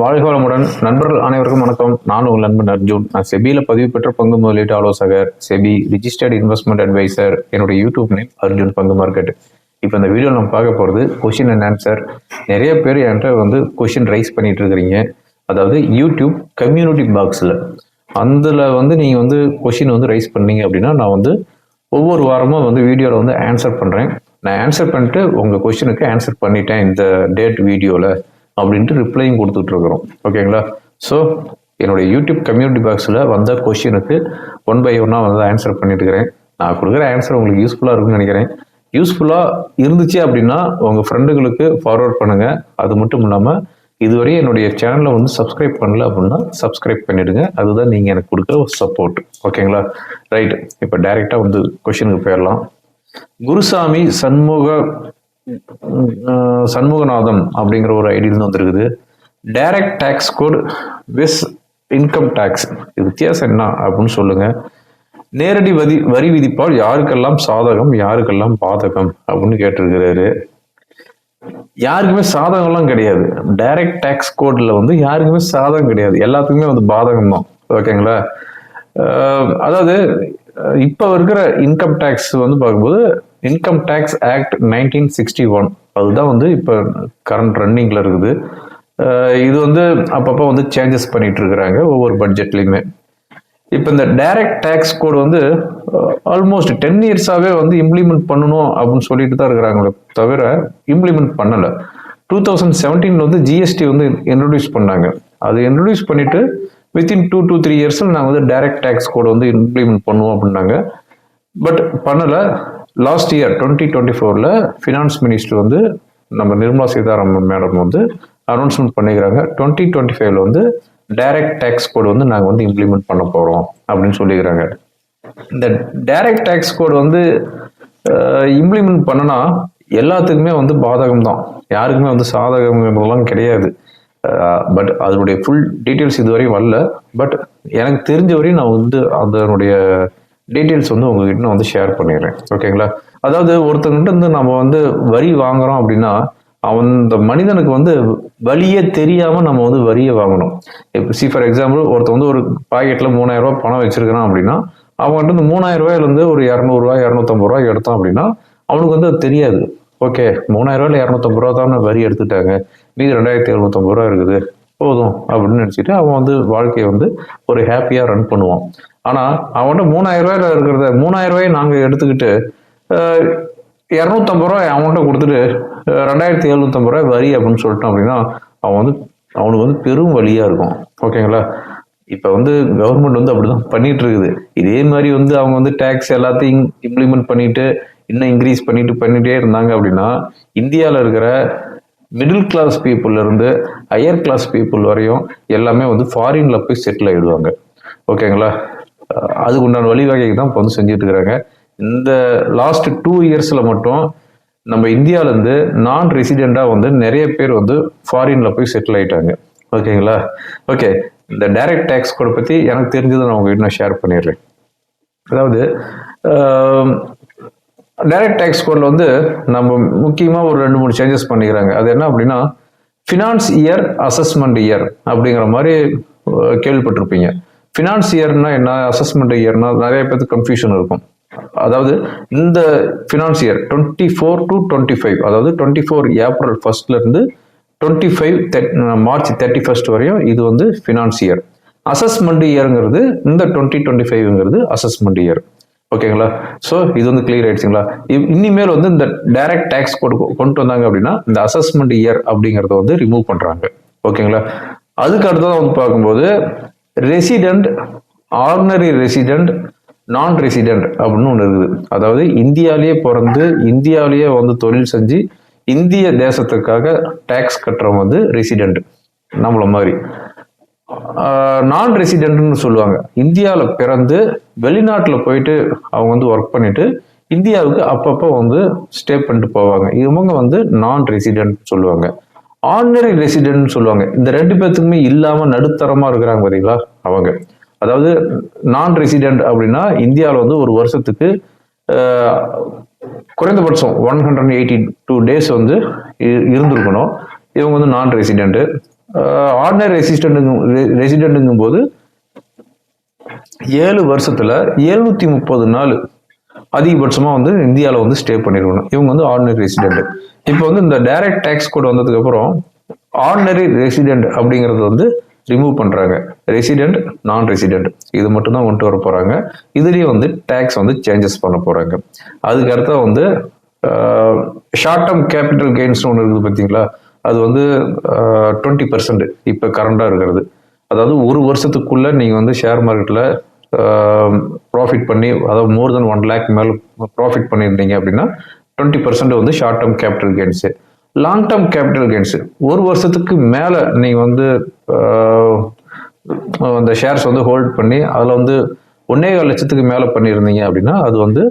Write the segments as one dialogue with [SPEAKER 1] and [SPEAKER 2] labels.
[SPEAKER 1] வாழ்க வளமுடன் நண்பர்கள் அனைவருக்கும் வணக்கம். நான் உங்கள் நண்பன் அர்ஜுன். நான் செபியில் பதிவு பெற்ற பங்கு முதலீட்டு ஆலோசகர் செபி ரிஜிஸ்டர்ட் இன்வெஸ்ட்மெண்ட் அட்வைசர் என்னுடைய யூடியூப் நேம் அர்ஜுன் பங்கு மார்க்கெட். இப்போ இந்த வீடியோ நம்ம பார்க்க போகிறது கொஷின் அண்ட் ஆன்சர் நிறைய பேர் என்கிட்ட வந்து கொஷின் ரைஸ் பண்ணிட்டு இருக்கிறீங்க. அதாவது யூடியூப் கம்யூனிட்டி பாக்ஸில் அதில் வந்து நீங்கள் வந்து கொஷின் வந்து ரைஸ் பண்ணீங்க அப்படின்னா நான் வந்து ஒவ்வொரு வாரமும் வந்து வீடியோவில் வந்து ஆன்சர் பண்ணுறேன் நான் ஆன்சர் பண்ணிட்டு உங்கள் கொஷினுக்கு ஆன்சர் பண்ணிட்டேன் இந்த டேட் வீடியோவில் அப்படின்ட்டு ரிப்ளையும் கொடுத்துட்ருக்குறோம். ஓகேங்களா ஸோ என்னுடைய யூடியூப் கம்யூனிட்டி பாக்ஸில் வந்த கொஷினுக்கு ஒன் பை ஒன்னாக வந்து ஆன்சர் பண்ணிட்டு இருக்கிறேன் நான் கொடுக்குற ஆன்சர் உங்களுக்கு யூஸ்ஃபுல்லாக இருக்கும்னு நினைக்கிறேன். யூஸ்ஃபுல்லாக இருந்துச்சு அப்படின்னா உங்கள் ஃப்ரெண்டுகளுக்கு ஃபார்வர்ட் பண்ணுங்கள் அது மட்டும் இல்லாமல் இதுவரை என்னுடைய சேனலை வந்து சப்ஸ்கிரைப் பண்ணல அப்படின்னா சப்ஸ்கிரைப் பண்ணிடுங்க. அதுதான் நீங்கள் எனக்கு கொடுக்குற ஒரு சப்போர்ட் ஓகேங்களா ரைட் இப்போ டைரெக்டாக வந்து கொஷினுக்கு போயிடலாம். குருசாமி சண்முக சண்முகநாதன் அப்படிங்கிற ஒரு ஐடியிலிருந்து வந்திருக்குது. Direct tax code vis income tax வித்தியாசம் என்ன அப்படின்னு சொல்லுங்க. நேரடி வரி வரி விதிப்பால் யாருக்கெல்லாம் சாதகம் யாருக்கெல்லாம் பாதகம் அப்படின்னு கேட்டிருக்கிறாரு. யாருக்குமே சாதகம்லாம் கிடையாது. டைரக்ட் டேக்ஸ் கோட்ல வந்து யாருக்குமே சாதகம் கிடையாது. எல்லாத்துக்குமே வந்து பாதகம் தான். ஓகேங்களா அதாவது இப்போ இருக்கிற இன்கம் டேக்ஸ் வந்து பார்க்கும்போது income tax act nineteen sixty one அதுதான் வந்து இப்போ கரண்ட் ரன்னிங்கில் இருக்குது. இது வந்து அப்பப்போ வந்து சேஞ்சஸ் பண்ணிட்டு இருக்கிறாங்க ஒவ்வொரு பட்ஜெட்லையுமே இப்போ இந்த டைரக்ட் டேக்ஸ் கோடு வந்து ஆல்மோஸ்ட் டென் இயர்ஸாகவே வந்து இம்ப்ளிமெண்ட் பண்ணணும் அப்படின்னு சொல்லிட்டு தான் இருக்கிறாங்களே தவிர இம்ப்ளிமெண்ட் பண்ணலை. டூ தௌசண்ட் செவன்டீனில் வந்து ஜிஎஸ்டி வந்து இன்ட்ரடியூஸ் பண்ணாங்க. அது இன்ட்ரடியூஸ் பண்ணிட்டு வித்தின் டூ டூ த்ரீ இயர்ஸில் நாங்கள் வந்து டைரக்ட் டேக்ஸ் கோடு வந்து இம்ப்ளிமெண்ட் பண்ணுவோம் அப்படின்னாங்க. பட் பண்ணலை. லாஸ்ட் இயர் டுவெண்ட்டி டுவெண்ட்டி ஃபோரில் ஃபினான்ஸ் மினிஸ்டர் வந்து நம்ம நிர்மலா சீதாராமன் மேடம் வந்து அனௌன்ஸ்மெண்ட் பண்ணிக்கிறாங்க. டுவெண்ட்டி டுவெண்ட்டி ஃபைவ்ல வந்து டைரக்ட் டேக்ஸ் கோடு வந்து நாங்கள் வந்து இம்ப்ளிமெண்ட் பண்ண போகிறோம் அப்படின்னு சொல்லிக்கிறாங்க. இந்த டைரக்ட் டேக்ஸ் கோடு வந்து இம்ப்ளிமெண்ட் பண்ணனா எல்லாத்துக்குமே வந்து பாதகம் தான் யாருக்குமே வந்து சாதகம்லாம் கிடையாது. பட் அதனுடைய ஃபுல் டீட்டெயில்ஸ் இதுவரையும் வரல. பட் எனக்கு தெரிஞ்ச வரையும் நான் வந்து அதனுடைய டீட்டெயில்ஸ் வந்து உங்ககிட்ட நான் வந்து ஷேர் பண்ணிடுறேன். ஓகேங்களா அதாவது ஒருத்தங்கிட்ட இருந்து நம்ம வந்து வரி வாங்குறோம் அப்படின்னா அவன் இந்த மனிதனுக்கு வந்து வழியே தெரியாம நம்ம வந்து வரியை வாங்கணும். இப்போ சி ஃபார் எக்ஸாம்பிள் ஒருத்தன் வந்து ஒரு பாக்கெட்ல மூணாயிரம் ரூபாய் பணம் வச்சிருக்கிறான் அப்படின்னா அவன்கிட்ட இந்த மூணாயிரம் ரூபாயிலிருந்து ஒரு இரநூறுவா இரநூத்தம்பது ரூபாய் எடுத்தான் அப்படின்னா அவனுக்கு வந்து அது தெரியாது. ஓகே மூணாயிரம் ரூபாயில இரநூத்தம்பது ரூபா தான் வரி எடுத்துட்டாங்க. மீதி ரெண்டாயிரத்தி எழுநூத்தம்பது ரூபா இருக்குது. போதும் அப்படின்னு நினச்சிட்டு அவன் வந்து வாழ்க்கையை வந்து ஒரு ஹாப்பியாக ரன் பண்ணுவான். ஆனால் அவன்கிட்ட மூணாயிரம் ரூபாயில் இருக்கிறத மூணாயிரம் ரூபாயை நாங்கள் எடுத்துக்கிட்டு இரநூத்தம்பது ரூபாய் அவன்கிட்ட கொடுத்துட்டு ரெண்டாயிரத்தி எழுநூத்தம்பது ரூபாய் வரி அப்படின்னு சொல்லிட்டோம் அப்படின்னா அவன் வந்து அவனுக்கு வந்து பெரும் வழியாக இருக்கும். ஓகேங்களா? இப்போ வந்து கவர்மெண்ட் வந்து அப்படிதான் பண்ணிட்டு இருக்குது. இதே மாதிரி வந்து அவங்க வந்து டேக்ஸ் எல்லாத்தையும் இம்ப்ளிமெண்ட் பண்ணிட்டு இன்னும் இன்க்ரீஸ் பண்ணிட்டு பண்ணிட்டே இருந்தாங்க அப்படின்னா இந்தியாவில் இருக்கிற மிடில் கிளாஸ் பீப்புள்ல இருந்து ஹையர் கிளாஸ் பீப்புள் வரையும் எல்லாமே வந்து ஃபாரின்ல போய் செட்டில் ஆகிடுவாங்க ஓகேங்களா? அதுக்கு உண்டான வழிவகைக்கு தான் இப்போ வந்து செஞ்சுட்டு இருக்கிறாங்க இந்த லாஸ்ட் டூ இயர்ஸில் மட்டும் நம்ம இந்தியாவிலேருந்து நான் ரெசிடெண்ட்டாக வந்து நிறைய பேர் வந்து ஃபாரின்ல போய் செட்டில் ஆகிட்டாங்க ஓகேங்களா? ஓகே இந்த டைரக்ட் டேக்ஸ் கூட பற்றி எனக்கு தெரிஞ்சதை நான் உங்கள் நான் ஷேர் பண்ணிடுறேன். அதாவது டைரக்ட் டேக்ஸ் கோடில் வந்து நம்ம முக்கியமாக ஒரு ரெண்டு மூணு சேஞ்சஸ் பண்ணிக்கிறாங்க. அது என்ன அப்படின்னா ஃபினான்ஸ் இயர் அசஸ்மெண்ட் இயர் அப்படிங்கிற மாதிரி கேள்விப்பட்டிருப்பீங்க. ஃபினான்ஸ் இயர்னா என்ன அசஸ்மெண்ட் இயர்னா நிறைய பேருக்கு கன்ஃபியூஷன் இருக்கும். அதாவது இந்த finance year twenty four to twenty five அதாவது டுவெண்ட்டி ஃபோர் ஏப்ரல் ஃபர்ஸ்ட்ல இருந்து twenty five March thirty first வரையும் இது வந்து ஃபினான்ஸ் இயர் அசஸ்மெண்ட் இயருங்கிறது இந்த டுவெண்ட்டி டுவெண்ட்டி ஃபைவ்ங்கிறது அசஸ்மெண்ட் இயர் ஓகேங்களா ஸோ இது வந்து கிளியர் ஆயிடுச்சுங்களா? இனிமேல் வந்து இந்த டைரக்ட் டேக்ஸ் கொண்டு கொண்டு வந்தாங்க அப்படின்னா இந்த அசஸ்மெண்ட் இயர் அப்படிங்கிறத வந்து ரிமூவ் பண்றாங்க. ஓகேங்களா அதுக்கு அடுத்ததான் வந்து பார்க்கும்போது resident ordinary resident non resident அப்படின்னு ஒன்று இருக்குது. அதாவது இந்தியாவிலேயே பிறந்து இந்தியாவிலேயே வந்து தொழில் செஞ்சு இந்திய தேசத்துக்காக டேக்ஸ் கட்டுறவங்க வந்து ரெசிடென்ட் நம்மள மாதிரி. நான் ரெசிடென்ட்னு சொல்லுவாங்க. இந்தியாவில் பிறந்து வெளிநாட்டில் போயிட்டு அவங்க வந்து ஒர்க் பண்ணிட்டு இந்தியாவுக்கு அப்பப்போ வந்து ஸ்டே பண்ணிட்டு போவாங்க. இவங்க வந்து நான் ரெசிடென்ட் சொல்லுவாங்க. ஆர்டினரி ரெசிடென்ட் சொல்லுவாங்க. இந்த ரெண்டு பேர்த்துக்குமே இல்லாமல் நடுத்தரமாக இருக்கிறாங்க பார்த்தீங்களா அவங்க. அதாவது நான் ரெசிடென்ட் அப்படின்னா இந்தியாவில் வந்து ஒரு வருஷத்துக்கு குறைந்தபட்சம் one hundred eighty two days வந்து இருந்திருக்கணும். இவங்க வந்து நான் ரெசிடென்ட் ஆர்டினரி ரெசிஸ்டன்ட்டுங்க ரெசிடென்ட்டுங்கும் போது ஏழு வருஷத்துல எழுநூத்தி முப்பது நாள் அதிகபட்சமாக வந்து இந்தியாவில் வந்து ஸ்டே பண்ணிருக்கணும். இவங்க வந்து ஆர்டினரி ரெசிடென்ட் இப்போ வந்து இந்த டைரக்ட் டேக்ஸ் கோட் வந்ததுக்கப்புறம் ஆர்டினரி ரெசிடென்ட் அப்படிங்கறது வந்து ரிமூவ் பண்ணுறாங்க ரெசிடென்ட் நான் ரெசிடென்ட் இது மட்டும்தான் கொண்டு வர போகிறாங்க இதுலேயும் வந்து டேக்ஸ் வந்து சேஞ்சஸ் பண்ண போகிறாங்க அதுக்கு அடுத்த வந்து ஷார்ட் டேர்ம் கேபிட்டல் கெயின்ஸ்னு ஒன்று இருக்குது பார்த்தீங்களா அது வந்து டுவெண்ட்டி பர்சன்ட் இப்போ கரண்டாக இருக்கிறது. அதாவது ஒரு வருஷத்துக்குள்ளே நீங்கள் வந்து ஷேர் மார்க்கெட்டில் ப்ராஃபிட் பண்ணி அதாவது மோர் தென் ஒன் லேக் மேலே ப்ராஃபிட் பண்ணியிருந்தீங்க அப்படின்னா டுவெண்ட்டி பர்சன்ட் வந்து short term capital gains long term capital gains ஒரு வருஷத்துக்கு மேலே நீங்கள் வந்து அந்த ஷேர்ஸ் வந்து ஹோல்ட் பண்ணி அதில் வந்து ஒன்னே கால் லட்சத்துக்கு மேலே பண்ணியிருந்தீங்க அப்படின்னா அது வந்து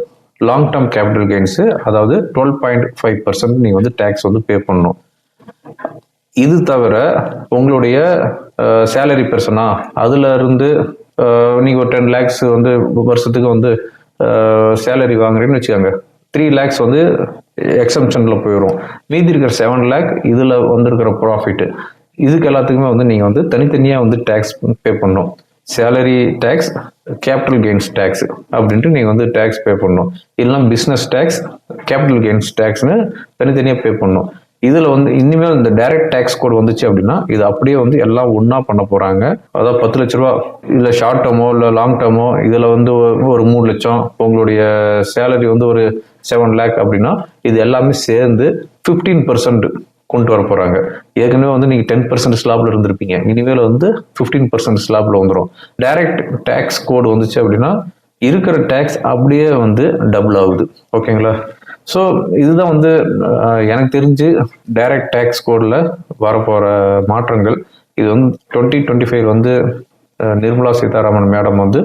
[SPEAKER 1] லாங் டேர்ம் கேபிட்டல் கெயின்ஸு அதாவது டுவெல் பாயிண்ட் ஃபைவ் பர்சன்ட் நீங்கள் வந்து டேக்ஸ் வந்து பே பண்ணணும். இது தவிர உங்களுடைய சேலரி பெர்சனா அதுல இருந்து நீங்கள் ஒரு டென் லேக்ஸ் வந்து வருஷத்துக்கு வந்து சேலரி வாங்குறீங்கன்னு வச்சுக்கோங்க. த்ரீ லேக்ஸ் வந்து எக்ஸம்ஷனில் போயிடும் மீதி இருக்கிற செவன் லேக் இதில் வந்திருக்கிற ப்ராஃபிட்டு இதுக்கு எல்லாத்துக்குமே வந்து நீங்கள் வந்து தனித்தனியாக வந்து டேக்ஸ் பே பண்ணணும். Salary tax capital gains tax அப்படின்ட்டு நீங்கள் வந்து டேக்ஸ் பே பண்ணணும். இல்லைனா பிஸ்னஸ் டேக்ஸ் கேபிட்டல் கெயின்ஸ் டேக்ஸ்னு தனித்தனியாக பே பண்ணணும். இதில் வந்து இனிமேல் இந்த டைரக்ட் டேக்ஸ் கோட் வந்துச்சு அப்படின்னா இது அப்படியே வந்து எல்லாம் ஒன்றா பண்ண போகிறாங்க அதாவது பத்து லட்ச ரூபா இல்லை ஷார்ட் டேர்மோ இல்லை லாங் டேர்மோ இதில் வந்து ஒரு- ஒரு மூணு லட்சம் உங்களுடைய சேலரி வந்து ஒரு செவன் லேக் அப்படின்னா இது எல்லாமே சேர்ந்து ஃபிஃப்டீன் பர்சன்ட் கொண்டு வர போகிறாங்க ஏற்கனவே வந்து நீங்கள் டென் பர்சன்ட் ஸ்லாப்ல இருந்திருப்பீங்க. இனிமேல் வந்து ஃபிஃப்டீன் பர்சன்ட் ஸ்லாப்ல வந்துடும் டைரக்ட் டேக்ஸ் கோடு வந்துச்சு அப்படின்னா இருக்கிற டேக்ஸ் அப்படியே வந்து டபுள் ஆகுது. ஓகேங்களா? ஸோ இதுதான் வந்து எனக்கு தெரிஞ்சு டைரக்ட் டேக்ஸ் கோடில் வரப்போகிற மாற்றங்கள். இது வந்து டுவெண்ட்டி டுவெண்ட்டி ஃபைவ் வந்து நிர்மலா சீதாராமன் மேடம் வந்து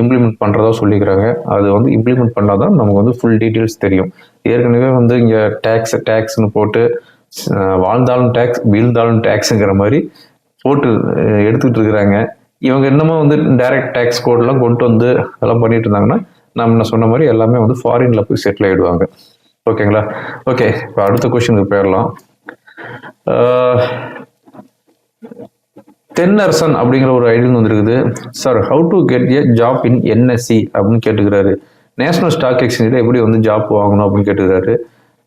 [SPEAKER 1] இம்ப்ளிமெண்ட் பண்ணுறதா சொல்லிக்கிறாங்க. அது வந்து இம்ப்ளிமெண்ட் பண்ணால் தான் நமக்கு வந்து ஃபுல் டீட்டெயில்ஸ் தெரியும். ஏற்கனவே வந்து இங்கே டேக்ஸ் டேக்ஸ்னு போட்டு வாழ்ந்தாலும் டேக்ஸ் வீழ்ந்தாலும் டேக்ஸுங்கிற மாதிரி போட்டு எடுத்துக்கிட்டு இருக்கிறாங்க. இவங்க இன்னமும் வந்து டைரக்ட் டேக்ஸ் கோடெலாம் கொண்டு வந்து அதெல்லாம் பண்ணிட்டு இருந்தாங்கன்னா நம்ம சொன்ன மாதிரி எல்லாமே வந்து ஃபாரின்ல போய் செட்டில் ஆகிடுவாங்க ஓகேங்களா? ஓகே இப்போ அடுத்த கொஷனுக்கு போயிடலாம். தென்னரசன் அப்படிங்கிற ஒரு ஐடியா வந்துருக்குது sir how to get a job in NSC அப்படின்னு கேட்டுக்கிறாரு. நேஷனல் ஸ்டாக் எக்ஸ்சேஞ்சில் எப்படி வந்து ஜாப் வாங்கணும் அப்படின்னு கேட்டுக்கிறாரு.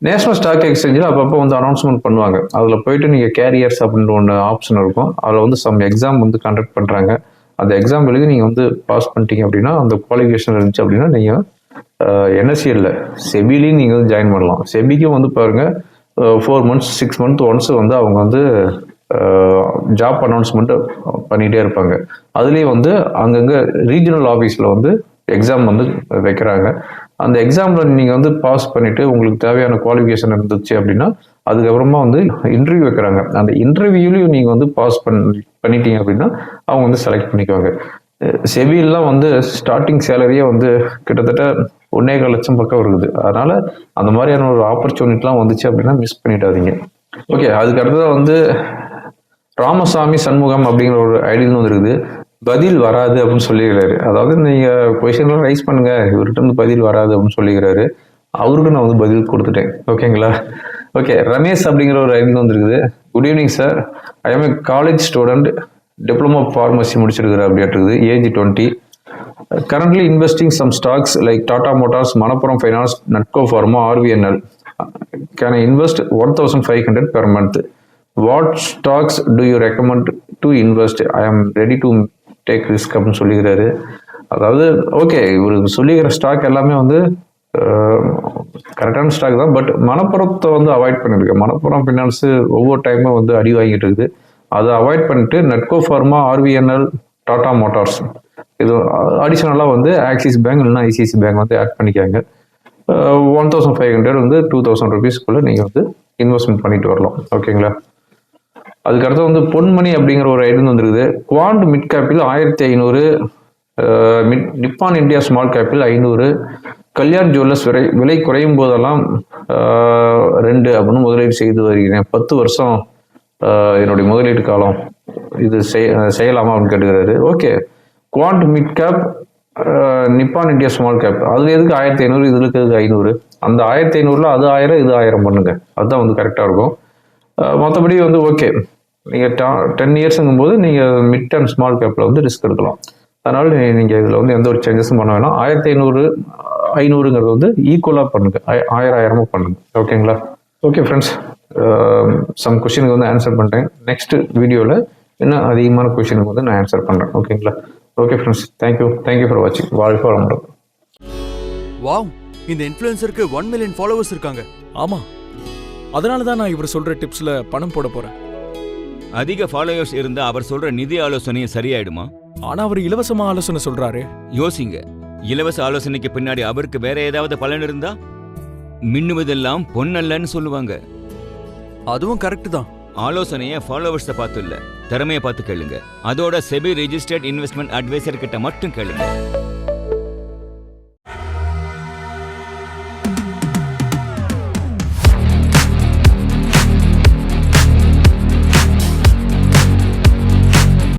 [SPEAKER 1] நேஷனல் ஸ்டாக் எக்ஸ்சேஞ்சில் அப்பப்போ வந்து அனௌன்ஸ்மெண்ட் பண்ணுவாங்க. அதில் போயிட்டு நீங்கள் கேரியர்ஸ் அப்படின்ற ஒன்று ஆப்ஷன் இருக்கும். அதில் வந்து சம் எக்ஸாம் வந்து கண்டக்ட் பண்ணுறாங்க அந்த எக்ஸாம் எழுதி நீங்கள் வந்து பாஸ் பண்ணிட்டீங்க அப்படின்னா அந்த குவாலிஃபிகேஷன் இருந்துச்சு அப்படின்னா நீங்கள் என்எஸ்சியில் செபிலையும் நீங்கள் வந்து ஜாயின் பண்ணலாம். செபிக்கும் வந்து பாருங்கள் four months six month once வந்து அவங்க வந்து ஜாப் அனௌன்ஸ்மெண்ட் பண்ணிகிட்டே இருப்பாங்க. அதுலேயும் வந்து அங்கங்கே ரீஜனல் ஆஃபீஸில் வந்து எக்ஸாம் வந்து வைக்கிறாங்க. அந்த எக்ஸாமில் நீங்கள் வந்து பாஸ் பண்ணிவிட்டு உங்களுக்கு தேவையான குவாலிஃபிகேஷன் இருந்துச்சு அப்படின்னா அதுக்கப்புறமா வந்து இன்டர்வியூ வைக்கிறாங்க. அந்த இன்டர்வியூலையும் நீங்கள் வந்து பாஸ் பண்ணி பண்ணிட்டீங்க அப்படின்னா அவங்க வந்து செலக்ட் பண்ணிக்குவாங்க. செவிலாம் வந்து ஸ்டார்டிங் சேலரியே வந்து கிட்டத்தட்ட ஒன்னே கால் லட்சம் பக்கம் இருக்குது. அதனால அந்த மாதிரியான ஒரு ஆப்பர்ச்சுனிட்டிலாம் வந்துச்சு அப்படின்னா மிஸ் பண்ணிடாதீங்க. ஓகே அதுக்கு அடுத்ததாக வந்து ராமசாமி சண்முகம் அப்படிங்கிற ஒரு ஐடியில் வந்துருக்குது பதில் வராது அப்படின்னு சொல்லிக்கிறாரு அதாவது நீங்கள் கொஷின்லாம் ரைஸ் பண்ணுங்க. இவர்கிட்ட இருந்து பதில் வராது அப்படின்னு சொல்லிக்கிறாரு அவருக்கு நான் வந்து பதில் கொடுத்துட்டேன். ஓகேங்களா ஓகே ரமேஷ் அப்படிங்கிற ஒரு ஐடியில் வந்துருக்குது good evening sir I am a college student diploma pharmacy முடிச்சிருக்கிறார் அப்படின்ட்டு age twenty currently currently investing some stocks like Tata Motors, Manappuram Finance, Natco Pharma, RVNL. Can I invest 1500 per month? What stocks do you recommend to invest I am ready to take risk அப்படின்னு சொல்லிக்கிறாரு அதாவது okay இவர் சொல்லிக்கிற stock எல்லாமே வந்து கரெக்டான stock தான் but மணப்புறத்தை வந்து avoid பண்ணியிருக்கேன் மணப்புறம் ஃபினான்ஸு ஒவ்வொரு டைமும் வந்து அடி வாங்கிட்டு இருக்குது அதை அவாய்ட் பண்ணிட்டு Natco pharma RVNL Tata motors இது அடிஷனலாக வந்து ஆக்சிஸ் பேங்க் இல்லைன்னா ஐசிஐசி பேங்க் வந்து ஆட் பண்ணிக்காங்க. ஒன் தௌசண்ட் ஃபைவ் ஹண்ட்ரட் வந்து டூ தௌசண்ட் ருபீஸ்க்குள்ளே நீங்கள் வந்து இன்வெஸ்ட்மெண்ட் பண்ணிட்டு வரலாம். ஓகேங்களா அதுக்கடுத்து வந்து பொன்மணி அப்படிங்கிற ஒரு ஐட்டம் வந்துருக்குது. குவாண்ட் மிட் கேப்பில் ஆயிரத்தி ஐநூறு மிட் நிப்பான் இந்தியா ஸ்மால் கேப்பில் ஐநூறு கல்யாண் ஜுவல்லர்ஸ் விலை விலை குறையும் போதெல்லாம் ரெண்டு அப்படின்னு முதலீடு செய்து வருகிறேன். பத்து வருஷம் என்னுடைய முதலீட்டு காலம் இது செய்- செய்யலாமா அப்படின்னு கேட்டுக்கிறாரு. Okay quant mid cap Nippon India small cap அதுல எதுக்கு ஆயிரத்தி ஐநூறு இதில் இருக்கிறதுக்கு ஐநூறு? அந்த ஆயிரத்தி ஐநூறுல அது ஆயிரம் இது ஆயிரம் பண்ணுங்க. அதுதான் வந்து கரெக்டாக இருக்கும். மற்றபடி வந்து ஓகே நீங்கள் டென் இயர்ஸுங்கும் போது நீங்கள் மிட் அண்ட் ஸ்மால் கேப்பில் வந்து ரிஸ்க் எடுக்கலாம். அதனால் நீங்கள் இதில் வந்து எந்த ஒரு சேஞ்சஸும் பண்ண வேணாம். ஆயிரத்தி ஐநூறு ஐநூறுங்கிறது வந்து ஈக்குவலாக பண்ணுங்க. ஆயிரம் ஆயிரமாக பண்ணுங்க. ஓகேங்களா ஓகே ஃப்ரெண்ட்ஸ் சம் கொஷினுக்கு வந்து ஆன்சர் பண்ணுறேன் நெக்ஸ்ட் வீடியோவில் இன்னும் அதிகமான கொஷினுக்கு வந்து நான் ஆன்சர் பண்ணுறேன் ஓகேங்களா okay friends thank you thank you for வாட்சிங் வாழ்க்கை வளமுடன்.
[SPEAKER 2] வாவ். இந்த இன்ஃப்ளூயன்சருக்கு ஒன் மில்லியன் ஃபாலோவர்ஸ் இருக்காங்க.
[SPEAKER 3] ஆமா. அதனால தான் நான் இவர் சொல்ற டிப்ஸ்ல பணம் போட போறேன்.
[SPEAKER 4] அதிக ஃபாலோயர்ஸ் இருந்தா அவர் சொல்ற நிதி ஆலோசனையும் சரியாயிடுமா?
[SPEAKER 3] ஆனா அவர் இலவசமா ஆலோசனை சொல்றாரு.
[SPEAKER 4] யோசிங்க. இலவச ஆலோசனைக்கு பின்னாடி அவருக்கு வேற ஏதாவது பலன் இருந்தா? மின்னுவதெல்லாம் பொன்னல்லன்னு சொல்லுவாங்க.
[SPEAKER 2] அதுவும் கரெக்ட் தான்.
[SPEAKER 4] ஆலோசனைய ஃபாலோவர்ஸை பார்த்து இல்ல. திறமையை பார்த்து கேளுங்க. அதோட செபி ரிஜிஸ்டர்ட் இன்வெஸ்ட்மெண்ட் அட்வைசர் கிட்ட மட்டும் கேளுங்க.